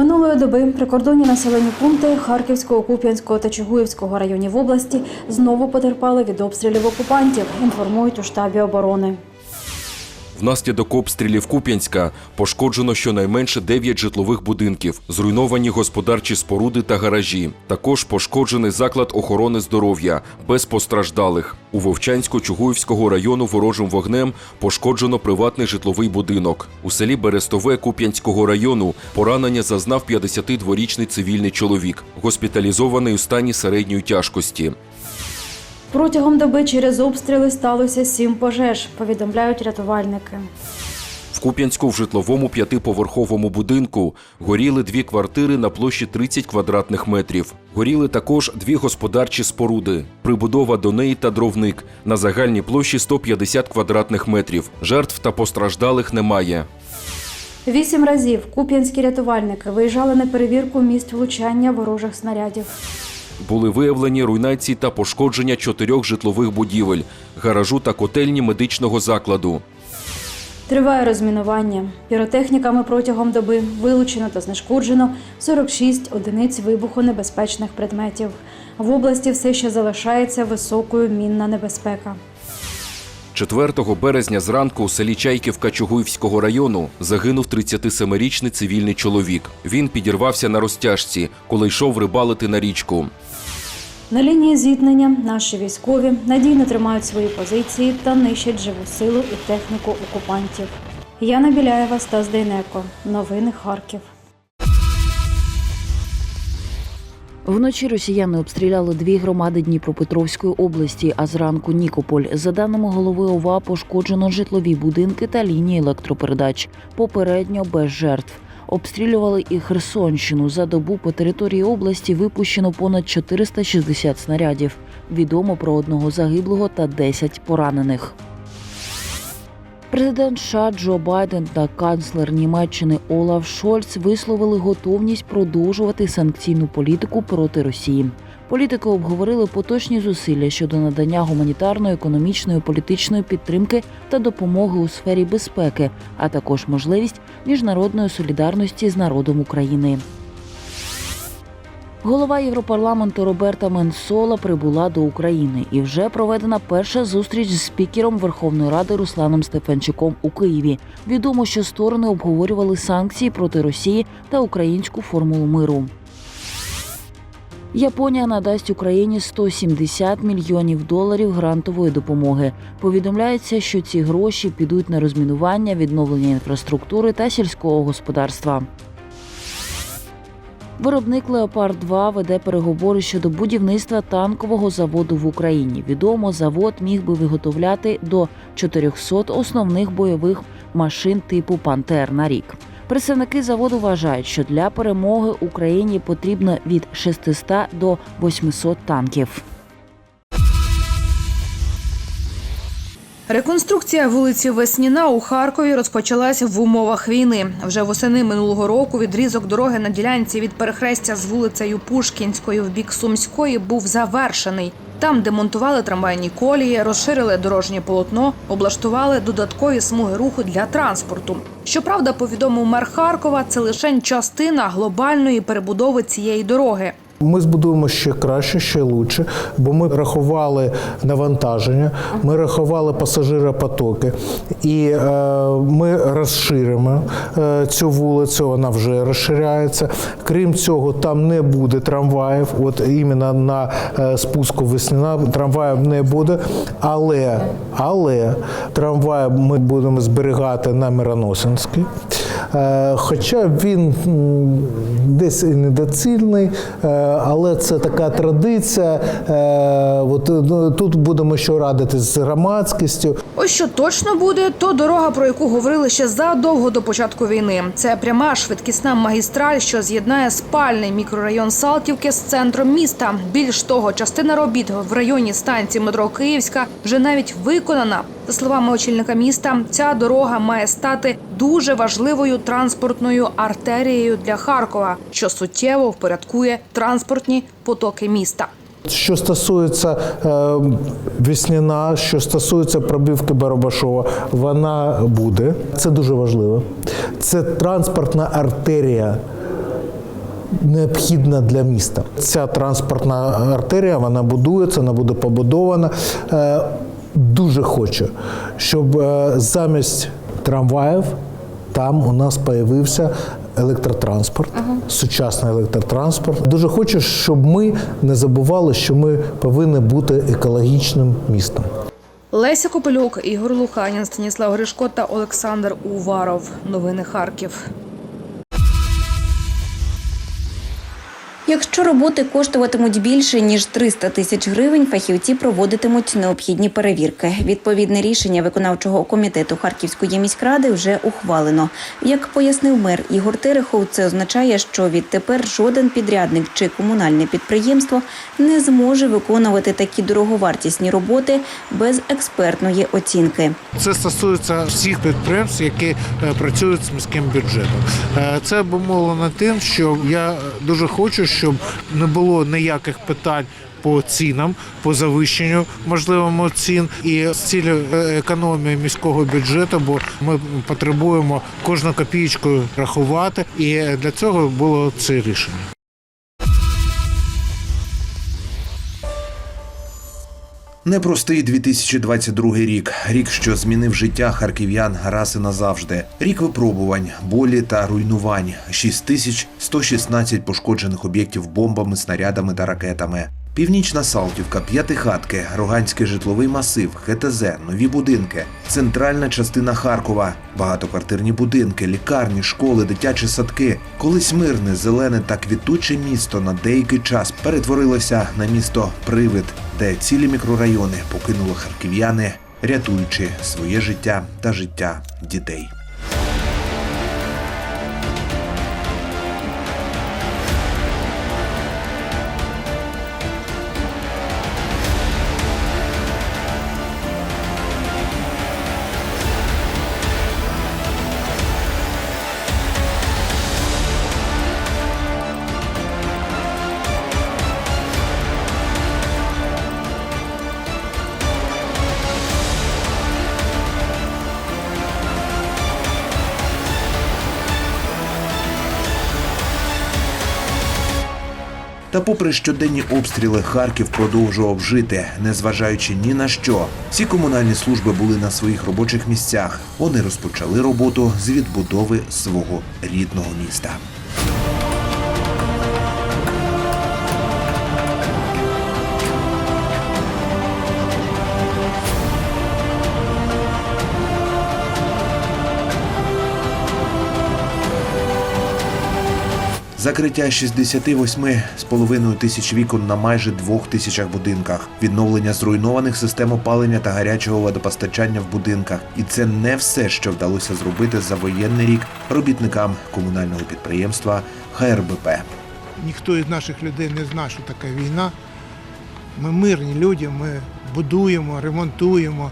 Минулої доби прикордонні населені пункти Харківського, Куп'янського та Чугуївського районів області знову потерпали від обстрілів окупантів, інформують у штабі оборони. Внаслідок обстрілів Куп'янська пошкоджено щонайменше 9 житлових будинків, зруйновані господарчі споруди та гаражі. Також пошкоджений заклад охорони здоров'я без постраждалих. У Вовчансько-Чугуївського району ворожим вогнем пошкоджено приватний житловий будинок. У селі Берестове Куп'янського району поранення зазнав 52-річний цивільний чоловік, госпіталізований у стані середньої тяжкості. Протягом доби через обстріли сталося сім пожеж, повідомляють рятувальники. В Куп'янську в житловому п'ятиповерховому будинку горіли дві квартири на площі 30 квадратних метрів. Горіли також дві господарчі споруди, прибудова до неї та дровник на загальній площі 150 квадратних метрів. Жертв та постраждалих немає. Вісім разів куп'янські рятувальники виїжджали на перевірку місць влучання ворожих снарядів. Були виявлені руйнації та пошкодження чотирьох житлових будівель, гаражу та котельні медичного закладу. Триває розмінування. Піротехніками протягом доби вилучено та знешкоджено 46 одиниць вибухонебезпечних предметів. В області все ще залишається високою мінна небезпека. 4 березня зранку у селі Чайківка Чугуївського району загинув 37-річний цивільний чоловік. Він підірвався на розтяжці, коли йшов рибалити на річку. На лінії зіткнення наші військові надійно тримають свої позиції та нищать живу силу і техніку окупантів. Яна Біляєва, Стас Дейнеко. Новини Харків. Вночі росіяни обстріляли дві громади Дніпропетровської області, а зранку Нікополь. За даними голови ОВА, пошкоджено житлові будинки та лінії електропередач. Попередньо без жертв. Обстрілювали і Херсонщину. За добу по території області випущено понад 460 снарядів. Відомо про одного загиблого та 10 поранених. Президент США Джо Байден та канцлер Німеччини Олаф Шольц висловили готовність продовжувати санкційну політику проти Росії. Політики обговорили поточні зусилля щодо надання гуманітарної, економічної, політичної підтримки та допомоги у сфері безпеки, а також можливість міжнародної солідарності з народом України. Голова Європарламенту Роберта Менсола прибула до України і вже проведена перша зустріч з спікером Верховної Ради Русланом Стефанчуком у Києві. Відомо, що сторони обговорювали санкції проти Росії та українську формулу миру. Японія надасть Україні 170 мільйонів доларів грантової допомоги. Повідомляється, що ці гроші підуть на розмінування, відновлення інфраструктури та сільського господарства. Виробник Леопард 2 веде переговори щодо будівництва танкового заводу в Україні. Відомо, завод міг би виготовляти до 400 основних бойових машин типу Пантер на рік. Представники заводу вважають, що для перемоги Україні потрібно від 600 до 800 танків. Реконструкція вулиці Весніна у Харкові розпочалась в умовах війни. Вже восени минулого року відрізок дороги на ділянці від перехрестя з вулицею Пушкінською в бік Сумської був завершений. Там демонтували трамвайні колії, розширили дорожнє полотно, облаштували додаткові смуги руху для транспорту. Щоправда, повідомив мер Харкова, це лише частина глобальної перебудови цієї дороги. Ми збудуємо ще краще, ще лучше, бо ми рахували навантаження, ми рахували пасажиропотоки, і е, ми розширимо е, цю вулицю. Вона вже розширяється. Крім цього, там не буде трамваїв. От іменно на е, спуску весняна трамваїв не буде. Але, але трамвай ми будемо зберігати на Мироносинській. Е, Хоча він десь і недоцільний, е, але це така традиція. Е, От ну, тут будемо ще радитись з громадськістю. Ось що точно буде, то дорога, про яку говорили ще задовго до початку війни. Це пряма швидкісна магістраль, що з'єднає спальний мікрорайон Салтівки з центром міста. Більш того, частина робіт в районі станції метро Київська вже навіть виконана. За словами очільника міста, ця дорога має стати дуже важливою транспортною артерією для Харкова, що суттєво впорядкує транспортні потоки міста. Що стосується е, Весняна, що стосується пробівки Барабашова, вона буде. Це дуже важливо. Це транспортна артерія необхідна для міста. Ця транспортна артерія вона будується, вона буде побудована. Е, Дуже хочу, щоб е, замість трамваїв там у нас появився електротранспорт, сучасний електротранспорт. Дуже хочу, щоб ми не забували, що ми повинні бути екологічним містом. Леся Копилюк, Ігор Луханін, Станіслав Гришко та Олександр Уваров. Новини Харків. Якщо роботи коштуватимуть більше ніж 300 тисяч гривень, фахівці проводитимуть необхідні перевірки. Відповідне рішення виконавчого комітету Харківської міськради вже ухвалено. Як пояснив мер Ігор Терехов, це означає, що відтепер жоден підрядник чи комунальне підприємство не зможе виконувати такі дороговартісні роботи без експертної оцінки. Це стосується всіх підприємств, які е, працюють з міським бюджетом. Е, Це обумовлено тим, що я дуже хочу, щоб не було ніяких питань. По цінам, по завищенню можливому цін і з цілею е, економії міського бюджету, бо ми потребуємо кожну копійку рахувати, і для цього було це рішення. Непростий 2022 рік. Рік, що змінив життя харків'ян раз і назавжди. Рік випробувань, болі та руйнувань. 6116 пошкоджених об'єктів бомбами, снарядами та ракетами. Північна Салтівка, П'ятихатки, Роганський житловий масив, ХТЗ, нові будинки, центральна частина Харкова, багатоквартирні будинки, лікарні, школи, дитячі садки. Колись мирне, зелене та квітуче місто на деякий час перетворилося на місто Привид, де цілі мікрорайони покинули харків'яни, рятуючи своє життя та життя дітей. Та попри щоденні обстріли, Харків продовжував жити, незважаючи ні на що. Всі комунальні служби були на своїх робочих місцях. Вони розпочали роботу з відбудови свого рідного міста. Закриття 68,5 тисяч вікон на майже двох тисячах будинках, відновлення зруйнованих систем опалення та гарячого водопостачання в будинках. І це не все, що вдалося зробити за воєнний рік робітникам комунального підприємства ХРБП. Ніхто із наших людей не знає, що таке війна. Ми мирні люди, ми будуємо, ремонтуємо.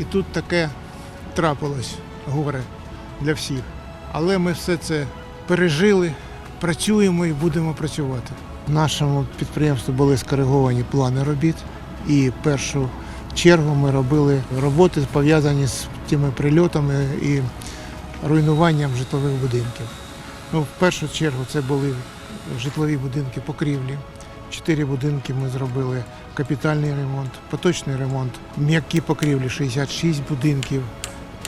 І тут таке трапилось горе для всіх. Але ми все це пережили, працюємо і будемо працювати. В нашому підприємстві були скориговані плани робіт. І першу чергу ми робили роботи, пов'язані з тими прильотами і руйнуванням житлових будинків. Ну, в першу чергу це були житлові будинки покрівлі. Чотири будинки ми зробили капітальний ремонт, поточний ремонт, м'які покрівлі 66 будинків,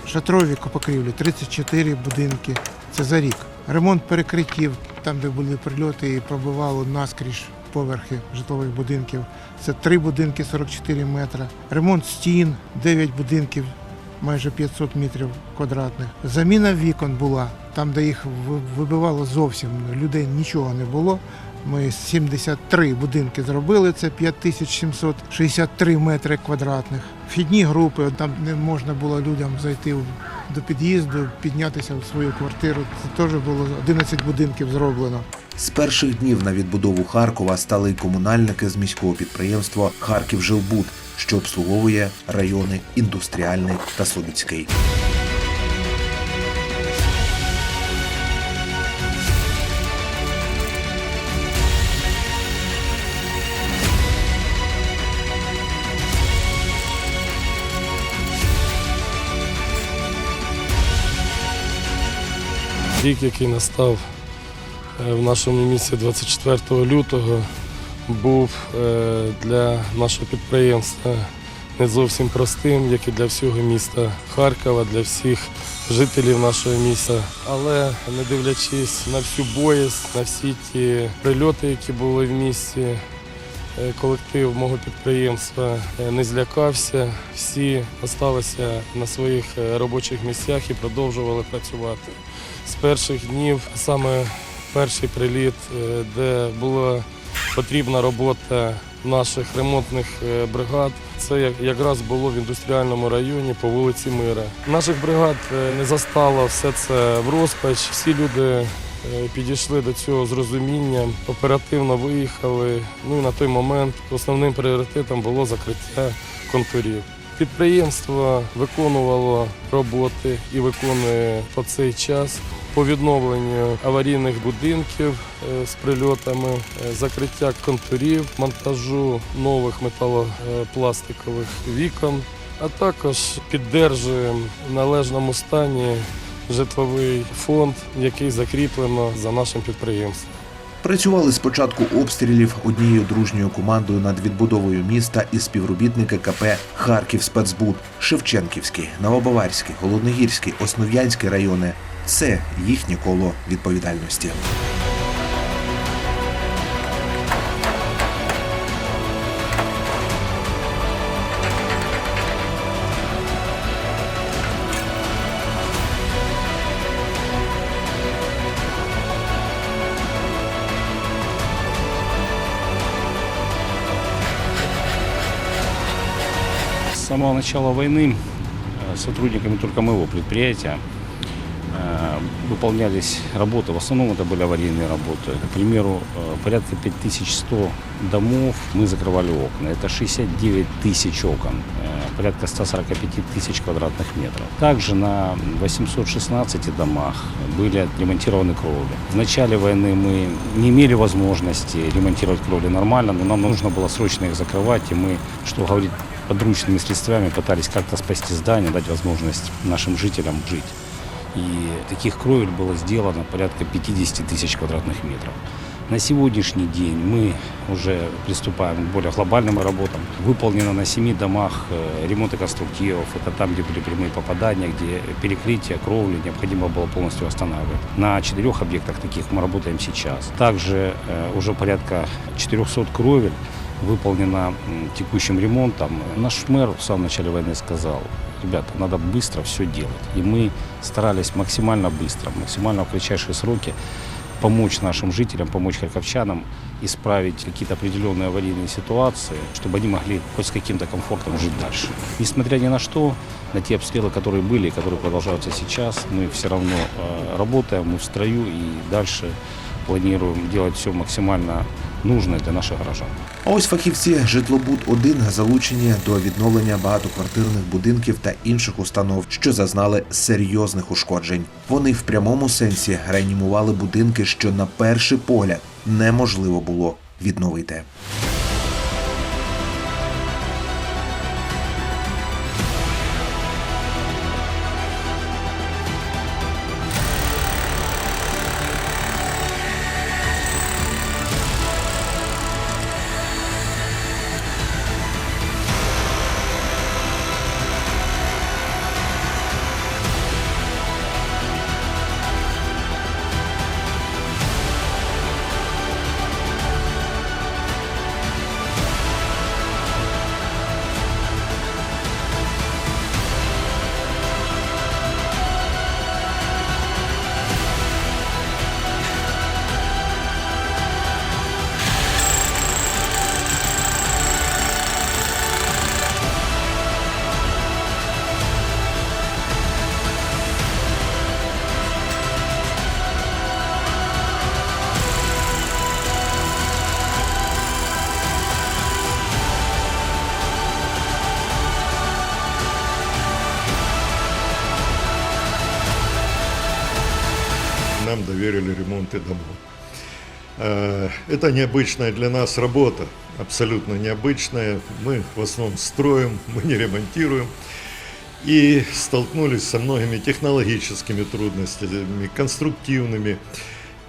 шатрові покрівлі 34 будинки. Це за рік. Ремонт перекриттів, там, де були прильоти і пробивало наскрізь поверхи житлових будинків. Це три будинки 44 метри. Ремонт стін, 9 будинків майже 500 метрів квадратних. Заміна вікон була там, де їх вибивало зовсім людей нічого не було. Ми 73 будинки зробили, це 5763 метри квадратних. Вхідні групи, там не можна було людям зайти до під'їзду, піднятися в свою квартиру. Це теж було 11 будинків зроблено. З перших днів на відбудову Харкова стали комунальники з міського підприємства Харківжилбуд, що обслуговує райони індустріальний та Слобідський. Рік, який настав, е, в нашому місті 24 лютого був е, для нашого підприємства не зовсім простим, як і для всього міста Харкова, для всіх жителів нашого міста. Але не дивлячись на всю боязь, на всі ті прильоти, які були в місті, е, колектив мого підприємства не злякався. Всі залишилися на своїх робочих місцях і продовжували працювати. З перших днів саме перший приліт, е, де була потрібна робота наших ремонтних е, бригад. Це якраз було в індустріальному районі по вулиці Мира. Наших бригад е, не застало все це в розпач. Всі люди підійшли до цього з розумінням, оперативно виїхали. Ну і на той момент основним пріоритетом було закриття контурів. Підприємство виконувало роботи і виконує по цей час по відновленню аварійних будинків е, з прильотами, е, закриття контурів, монтажу нових металопластикових вікон, а також піддержуємо в належному стані житловий фонд, який закріплено за нашим підприємством. Працювали з початку обстрілів однією дружньою командою над відбудовою міста і співробітники КП Харків спецбуд, Шевченківський, Новобаварський, Голодногірський, Основ'янський райони Це їхнє коло відповідальності. С самого начала войны э, сотрудниками только моего предприятия э, выполнялись работы. В основном это были аварийные работы. К примеру, э, порядка 5100 домов мы закрывали окна. Это 69 тысяч окон, э, порядка 145 тысяч квадратных метров. Также на 816 домах были отремонтированы кровли. В начале войны мы не имели возможности ремонтировать кровли нормально, но нам нужно было срочно их закрывать, и мы, что говорить, подручными средствами пытались как-то спасти здание, дать возможность нашим жителям жить. И таких кровель было сделано порядка 50 тысяч квадратных метров. На сегодняшний день мы уже приступаем к более глобальным работам. Выполнено на семи домах э, ремонты конструктивов. Это там, где были прямые попадания, где перекрытие кровли необходимо было полностью останавливать. На четырех объектах таких мы работаем сейчас. Также э, уже порядка 400 кровель выполнено м, текущим ремонтом. Наш мэр в самом начале войны сказал, ребята, надо быстро все делать. И мы старались максимально быстро, максимально в кратчайшие сроки помочь нашим жителям, помочь харьковчанам исправить какие-то определенные аварийные ситуации, чтобы они могли хоть с каким-то комфортом жить дальше. Несмотря ни на что, на те обстрелы, которые были и которые продолжаются сейчас, мы все равно э, работаем, мы в строю и дальше планируем делать все максимально нужное для наших граждан. А ось фахівці житлобуд 1 залучені до відновлення багатоквартирних будинків та інших установ, що зазнали серйозних ушкоджень. Вони в прямому сенсі реанімували будинки, що на перший погляд неможливо було відновити. Доверили ремонты домов. Э, Это необычная для нас работа, абсолютно необычная. Мы в основном строим, мы не ремонтируем. И столкнулись со многими технологическими трудностями, конструктивными.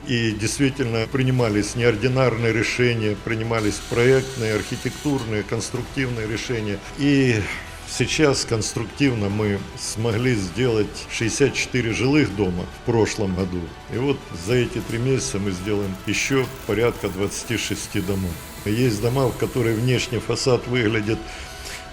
и действительно принимались неординарные решения, принимались проектные, архитектурные, конструктивные решения. И Сейчас конструктивно мы смогли сделать 64 жилых дома в прошлом году. И вот за эти три месяца мы сделаем еще порядка 26 домов. Есть дома, в которые внешний фасад выглядит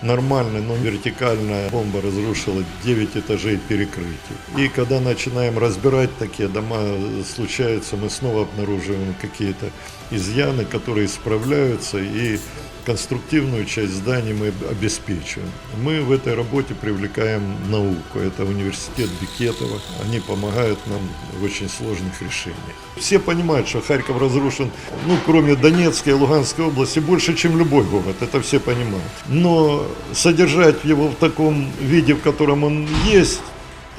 нормально, но вертикальная бомба разрушила 9 этажей перекрытий. И когда начинаем разбирать такие дома, случается, мы снова обнаруживаем какие-то изъяны, которые исправляются, и конструктивную часть зданий мы обеспечиваем. Мы в этой работе привлекаем науку. Это университет Бекетова. Они помогают нам в очень сложных решениях. Все понимают, что Харьков разрушен, ну, кроме Донецкой и Луганской области, больше, чем любой город. Это все понимают. Но содержать его в таком виде, в котором он есть,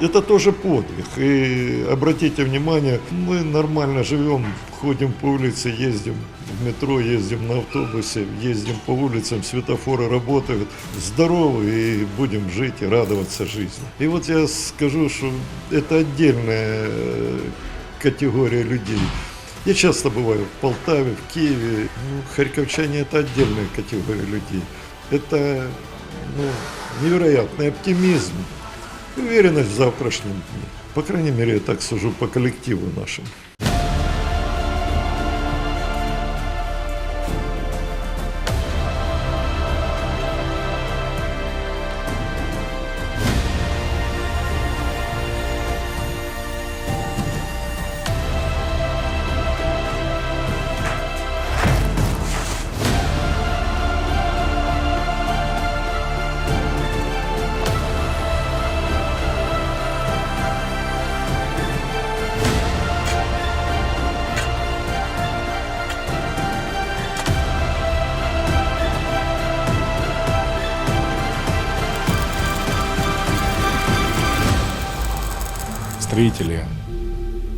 это тоже подвиг. И обратите внимание, мы нормально живем, ходим по улице, ездим в метро, ездим на автобусе, ездим по улицам, светофоры работают, здоровы и будем жить и радоваться жизни. И вот я скажу, что это отдельная категория людей. Я часто бываю в Полтаве, в Киеве. Ну, харьковчане это отдельная категория людей. Это ну, невероятный оптимизм, уверенность в завтрашнем дне. По крайней мере, я так сужу по коллективу нашему. Строители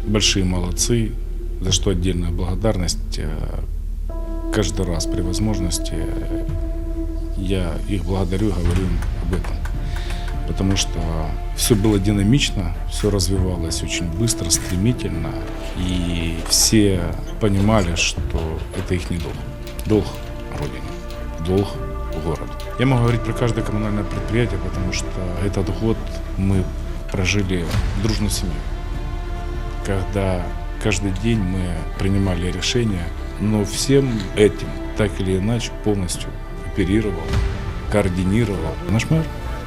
большие молодцы, за что отдельная благодарность. Э, Каждый раз при возможности э, я их благодарю, говорю им об этом. Потому что все было динамично, все развивалось очень быстро, стремительно. И все понимали, что это их не долг. Долг Родине, долг городу. Я могу говорить про каждое коммунальное предприятие, потому что этот год мы прожили дружную семью. Когда каждый день мы принимали решения, но всем этим так или иначе полностью оперировал, координировал наш мэр.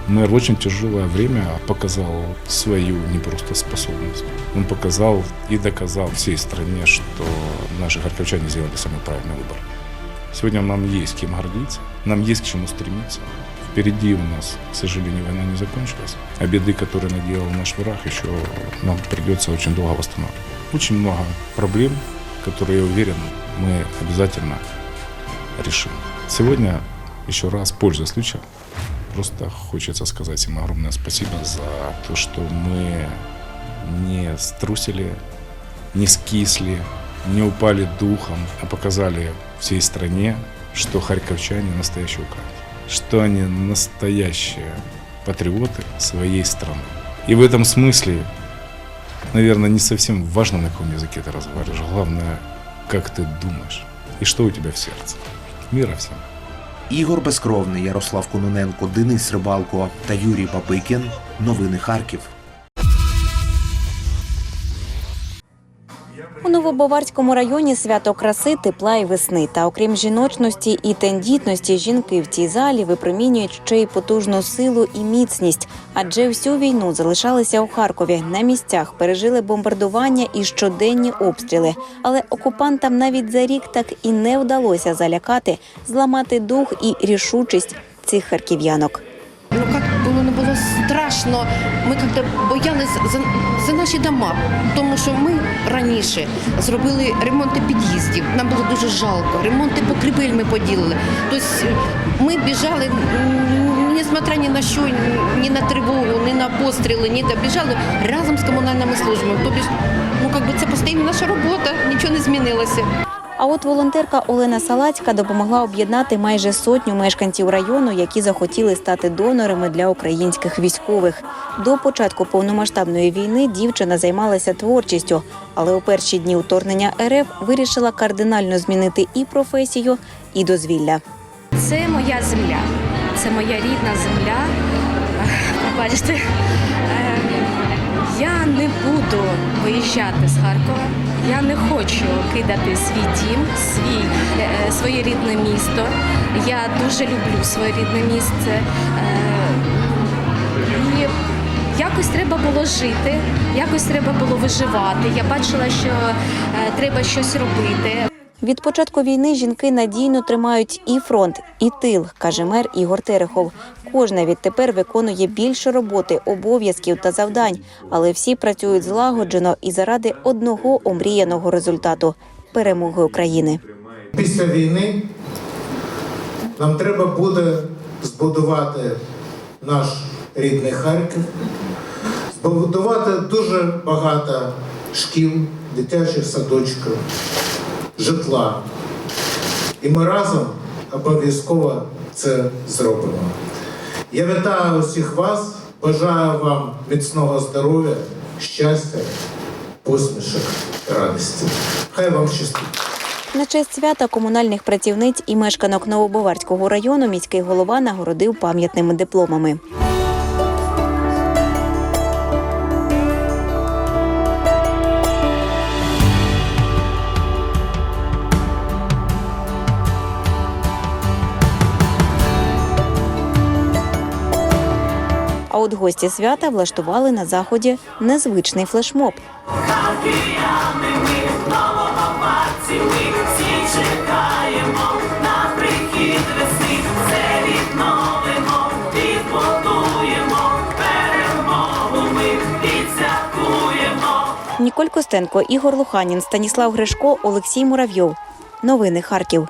Мэр в очень тяжелое время показал свою не просто способность. Он показал и доказал всей стране, что наши харьковчане сделали самый правильный выбор. Сегодня нам есть кем гордиться, нам есть к чему стремиться. Впереди у нас, к сожалению, война не закончилась. А беды, которые наделал наш враг, еще нам придется очень долго восстанавливать. Очень много проблем, которые, я уверен, мы обязательно решим. Сегодня, еще раз, пользуясь случаем, просто хочется сказать им огромное спасибо за то, что мы не струсили, не скисли, не упали духом, а показали всей стране, что харьковчане настоящие украинцы что они настоящие патриоты своей страны. И в этом смысле, наверное, не совсем важно, на каком языке ты разговариваешь. Главное, как ты думаешь и что у тебя в сердце. Мира всем. Ігор Безкровний, Ярослав Кононенко, Денис Рибалко та Юрій Бабикін. Новини Харків. Новобаварському районі свято краси, тепла і весни. Та окрім жіночності і тендітності, жінки в цій залі випромінюють ще й потужну силу і міцність. Адже всю війну залишалися у Харкові. На місцях пережили бомбардування і щоденні обстріли. Але окупантам навіть за рік так і не вдалося залякати, зламати дух і рішучість цих харків'янок. Було страшно. Ми як боялись за, за наші дома, тому що ми раніше зробили ремонти під'їздів. Нам було дуже жалко. Ремонти покрівель ми поділили. Тобто ми біжали, несмотря ні на що, ні на тривогу, ні на постріли, ні де біжали разом з комунальними службами. Тобто, ну як би це постійно наша робота, нічого не змінилося. А от волонтерка Олена Салацька допомогла об'єднати майже сотню мешканців району, які захотіли стати донорами для українських військових. До початку повномасштабної війни дівчина займалася творчістю, але у перші дні вторгнення РФ вирішила кардинально змінити і професію, і дозвілля. Це моя земля, це моя рідна земля. Бачите, я не буду виїжджати з Харкова. Я не хочу кидати свій дім, свій, е, своє рідне місто. Я дуже люблю своє рідне місце. Е, якось треба було жити, якось треба було виживати. Я бачила, що е, треба щось робити. Від початку війни жінки надійно тримають і фронт, і тил, каже мер Ігор Терехов. Кожна відтепер виконує більше роботи, обов'язків та завдань, але всі працюють злагоджено і заради одного омріяного результату перемоги України. Після війни нам треба буде збудувати наш рідний Харків, збудувати дуже багато шкіл, дитячих садочків, житла. І ми разом обов'язково це зробимо. Я вітаю усіх вас, бажаю вам міцного здоров'я, щастя, посмішок, радості. Хай вам щастить. На честь свята комунальних працівниць і мешканок Новобаварського району міський голова нагородив пам'ятними дипломами. Гості свята влаштували на заході незвичний флешмоб. Ніколь Костенко, Ігор Луханін, Станіслав Гришко, Олексій Муравйов. Новини Харків.